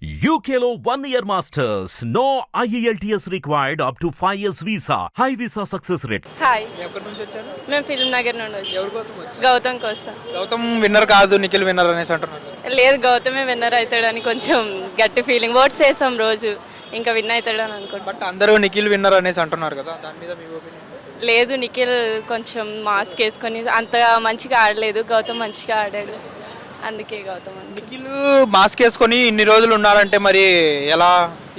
UKLO one year masters. No E IELTS required up to 5 years visa. High visa success rate. Hi ఎక్కడి నుంచి వచ్చారు? మేము film Nagar నుండి వచ్చాం. ఎవరి కోసం వచ్చారు? గౌతమ్ కోసం. గౌతమ్ విన్నర్ కాదు నిఖిల్ విన్నర్ అనేసి అంటున్నారు లేదు గౌతమే విన్నర్ అవుతాడని కొంచెం గట్టి ఫీలింగ్ ఓట్స్ వేసాం రోజు. ఇంకా విన్ అవుతాడని అనుకుంటాం బట్ అందరూ నిఖిల్ విన్నర్ అనేసి అంటున్నారు కదా. దాని మీద మీ ఒపీనియన్ లేదు నిఖిల్ కొంచెం మాస్క్ వేసుకొని అంత మంచిగా ఆడలేదు. గౌతమ్ మంచిగా ఆడాడు. అందుకే గౌతమ్ అని నిఖిల్ మాస్క్ వేసుకొని ఇన్ని రోజులు ఉన్నారంటే మరి ఎలా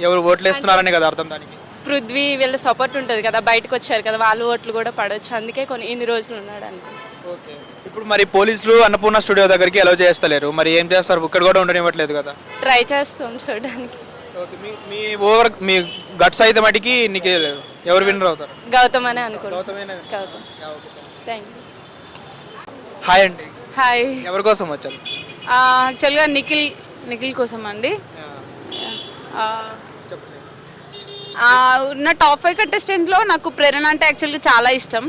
ఎవరు ఓట్లు వేస్తున్నారని కదా అర్థం దానికి. పృథ్వీ వీళ్ళ సపోర్ట్ ఉంటుంది కదా బయటకు వచ్చారు కదా వాళ్ళ ఓట్లు కూడా పడవచ్చు అందుకే కొన్ని ఇన్ని రోజులు ఉన్నాడు అనుకో ఓకే. ఇప్పుడు మరి పోలీసులు అన్నపూర్ణ స్టూడియో దగ్గరికి ఎలా చేస్తలేరు. మరి ఏం చేస్తారు? ఇక్కడ కూడా ఉండనివ్వట్లేదు కదా. ట్రై చేస్తాం చూడడానికి. ఓకే. మీ మీ ఓవర్ మీ గట్స్ అయితే మటుకి నిఖిల్ ఎవరు విన్నర్ అవుతారు? గౌతమ్ అనే గౌతమేనా. గౌతమ్. థ్యాంక్ యూ హాయ్ అండి. హాయ్. ఎవరి కోసం వచ్చారు? యాక్చువల్గా నిఖిల్ నిఖిల్ కోసం అండి ఉన్న టాప్ ఫైవ్ కంటెస్టెంట్లో నాకు ప్రేరణ అంటే యాక్చువల్గా చాలా ఇష్టం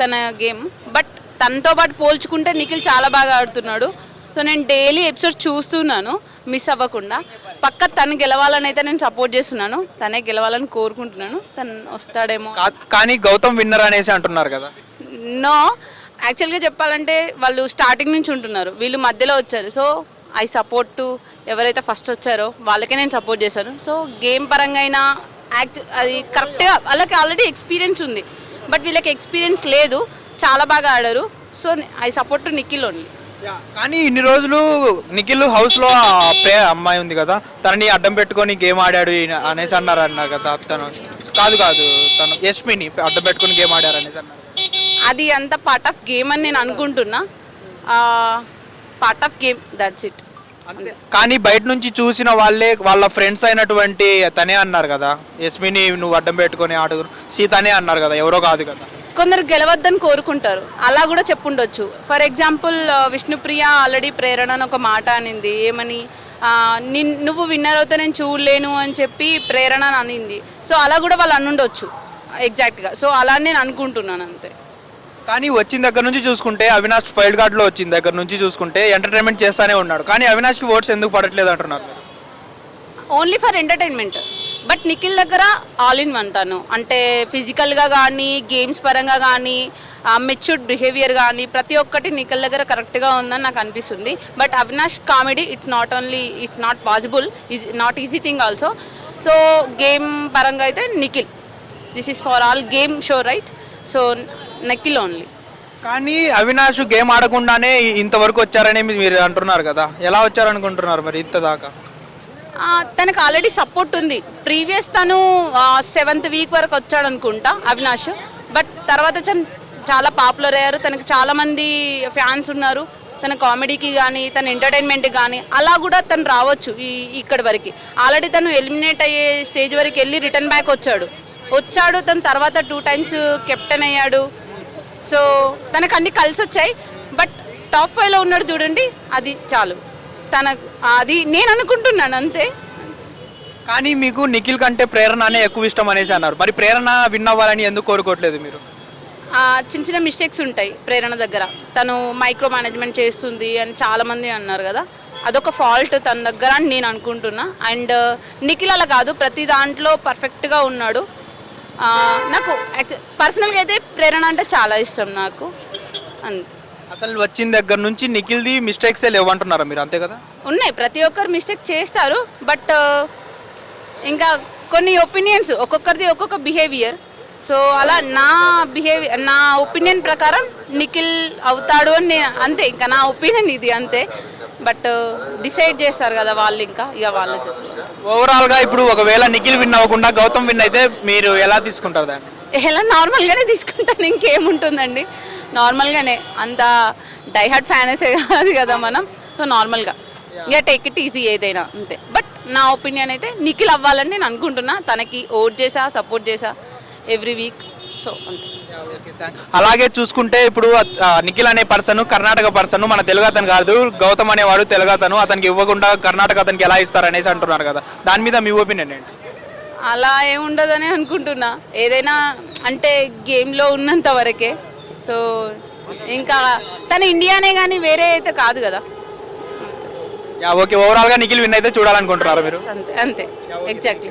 తన గేమ్. బట్ తనతో పాటు పోల్చుకుంటే నిఖిల్ చాలా బాగా ఆడుతున్నాడు. సో నేను డైలీ ఎపిసోడ్ చూస్తున్నాను మిస్ అవ్వకుండా. పక్క తను గెలవాలని అయితే నేను సపోర్ట్ చేస్తున్నాను. తనే గెలవాలని కోరుకుంటున్నాను. తను వస్తాడేమో. కానీ గౌతమ్ విన్నర్ అనేసి అంటున్నారు కదా. నో యాక్చువల్గా చెప్పాలంటే వాళ్ళు స్టార్టింగ్ నుంచి ఉంటున్నారు. వీళ్ళు మధ్యలో వచ్చారు. సో ఐ సపోర్ట్ టు ఎవరైతే ఫస్ట్ వచ్చారో వాళ్ళకే నేను సపోర్ట్ చేశాను. సో గేమ్ పరంగా అయినా యాక్ట్ అది కరెక్ట్గా వాళ్ళకి ఆల్రెడీ ఎక్స్పీరియన్స్ ఉంది. బట్ వీళ్ళకి ఎక్స్పీరియన్స్ లేదు. చాలా బాగా ఆడారు. So I support to Nikhil only కానీ ఇన్ని రోజులు నిఖిల్ హౌస్లో ప్రే అమ్మాయి ఉంది కదా తనని అడ్డం పెట్టుకొని గేమ్ ఆడాడు అనేసి అన్నారు అన్నారు కదా తను. కాదు కాదు తను యష్మిని అడ్డం పెట్టుకొని గేమ్ ఆడారు అనేసి అన్నారు. అది అంత పార్ట్ ఆఫ్ గేమ్ అని నేను అనుకుంటున్నా. Part of game that's it అంతే. కానీ బయట నుంచి చూసిన వాళ్ళే వాళ్ళ ఫ్రెండ్స్ అయినటువంటి తనే అన్నారు కదా. యస్మిని నువ్వు అడ్డం పెట్టుకొని ఆడు. సీతనే అన్నారు కదా ఎవరో కాదు కదా. కొందరు గెలవద్దని కోరుకుంటారు. అలా కూడా చెప్పుండొచ్చు. For example Vishnupriya already Prerana అని ఒక మాట అనింది. ఏమని? నిన్ నువ్వు విన్నర్ అవుతే నేను చూడలేను అని చెప్పి ప్రేరణ అని అనింది. సో అలా కూడా వాళ్ళు అనుండొచ్చు. ఎగ్జాక్ట్గా సో అలా నేను అనుకుంటున్నాను అంతే. కానీ వచ్చిన దగ్గర నుంచి చూసుకుంటే అవినాష్ ఫైల్డ్ కార్డ్లో వచ్చిన దగ్గర నుంచి చూసుకుంటే ఎంటర్టైన్మెంట్ చేస్తానే ఉన్నాడు. కానీ అవినాష్కి ఓట్స్ ఎందుకు పడట్లేదు అంటున్నారు? Only for entertainment but Nikhil దగ్గర ఆల్ ఇన్ వన్ తను. అంటే ఫిజికల్గా కానీ గేమ్స్ పరంగా కానీ మెచ్యూర్డ్ బిహేవియర్ కానీ ప్రతి ఒక్కటి నిఖిల్ దగ్గర కరెక్ట్గా ఉందని నాకు అనిపిస్తుంది. But Avinash comedy it's not only it's not possible is not easy thing also so game పరంగా అయితే Nikhil this is for all game show right so Nikhil only కానీ అవినాష్ గేమ్ ఆడకుండానే ఇంతవరకు వచ్చారని మీరు అంటున్నారు కదా. ఎలా వచ్చారనుకుంటున్నారు మరి ఇంత దాకా? ఆ, తనకు ఆల్రెడీ సపోర్ట్ ఉంది. ప్రీవియస్ తను సెవెంత్ వీక్ వరకు వచ్చాడు అనుకుంటా అవినాష్. బట్ తర్వాత చన్- చాలా పాపులర్ అయ్యారు. తనకు చాలా మంది ఫ్యాన్స్ ఉన్నారు. తన కామెడీకి కానీ తన ఎంటర్టైన్మెంట్కి కానీ అలా కూడా తను రావచ్చు ఈ ఇక్కడి వరకు. ఆల్రెడీ తను ఎలిమినేట్ అయ్యే స్టేజ్ వరకు వెళ్ళి రిటర్న్ బ్యాక్ వచ్చాడు. వచ్చాడు తన తర్వాత టూ టైమ్స్ కెప్టెన్ అయ్యాడు. సో తనకు అన్ని కలిసి వచ్చాయి. బట్ టాప్ ఫైవ్లో ఉన్నాడు చూడండి అది చాలు. తన అది నేను అనుకుంటున్నాను అంతే. కానీ మీకు నిఖిల్ కంటే ప్రేరణ అనే ఎక్కువ ఇష్టం అనేసి అన్నారు. మరి ప్రేరణ విన్ అవ్వాలని ఎందుకు కోరుకోవట్లేదు మీరు? చిన్న చిన్న మిస్టేక్స్ ఉంటాయి ప్రేరణ దగ్గర. తను మైక్రో మేనేజ్మెంట్ చేస్తుంది అని చాలామంది అన్నారు కదా. అదొక ఫాల్ట్ తన దగ్గర అని నేను అనుకుంటున్నా. అండ్ నిఖిల్ అలా కాదు ప్రతి దాంట్లో పర్ఫెక్ట్గా ఉన్నాడు. నాకు పర్సనల్గా అయితే ప్రేరణ అంటే చాలా ఇష్టం నాకు. అంతే. అసలు వచ్చిన దగ్గర నుంచి నిఖిల్ది మిస్టేక్సే లేవంటున్నారా మీరు? అంతే కదా? ఉన్నాయి. ప్రతి ఒక్కరు మిస్టేక్ చేస్తారు. బట్ ఇంకా కొన్ని ఒపీనియన్స్ ఒక్కొక్కరిది ఒక్కొక్క బిహేవియర్ సో అలా నా బిహేవియర్ నా ఒపీనియన్ ప్రకారం నిఖిల్ అవుతాడు అని నేను అంతే. ఇంకా నా ఒపీనియన్ ఇది అంతే. బట్ డిసైడ్ చేస్తారు కదా వాళ్ళు ఇంకా ఇక వాళ్ళ ఓవరాల్గా ఇప్పుడు ఒకవేళ నిఖిల్ విన్ అవ్వకుండా గౌతమ్ విన్ అయితే మీరు ఎలా తీసుకుంటారు దాన్ని? ఎలా నార్మల్గానే తీసుకుంటాను ఇంకేముంటుందండి. నార్మల్గానే అంత డైహార్డ్ ఫ్యానసే కాదు కదా మనం సో నార్మల్గా. ఇక టేక్ ఇట్ ఈజీ ఏదైనా అంతే. బట్ నా ఒపీనియన్ అయితే నిఖిల్ అవ్వాలని నేను అనుకుంటున్నా. తనకి ఓట్ చేసా సపోర్ట్ చేసా ఎవ్రీ వీక్ సో అంతే. అలాగే చూసుకుంటే ఇప్పుడు నిఖిల్ అనే పర్సన్ కర్ణాటక పర్సన్ మన తెలుగు అతను కాదు గౌతమ్ అనేవాడు తెలుగు అతను అతనికి ఇవ్వకుండా కర్ణాటక అతనికి ఎలా ఇస్తారు అనేసి అంటున్నారు కదా. దాని మీద మీ ఒపీనియన్ ఏంటి? అలా ఏముండదని అనుకుంటున్నా. ఏదైనా అంటే గేమ్లో ఉన్నంత వరకే. సో ఇంకా తన ఇండియానే కానీ వేరే అయితే కాదు కదా. ఓకే. ఓవరాల్గా నిఖిల్ విన్ అయితే చూడాలనుకుంటున్నారు మీరు? అంతే అంతే. ఎగ్జాక్ట్లీ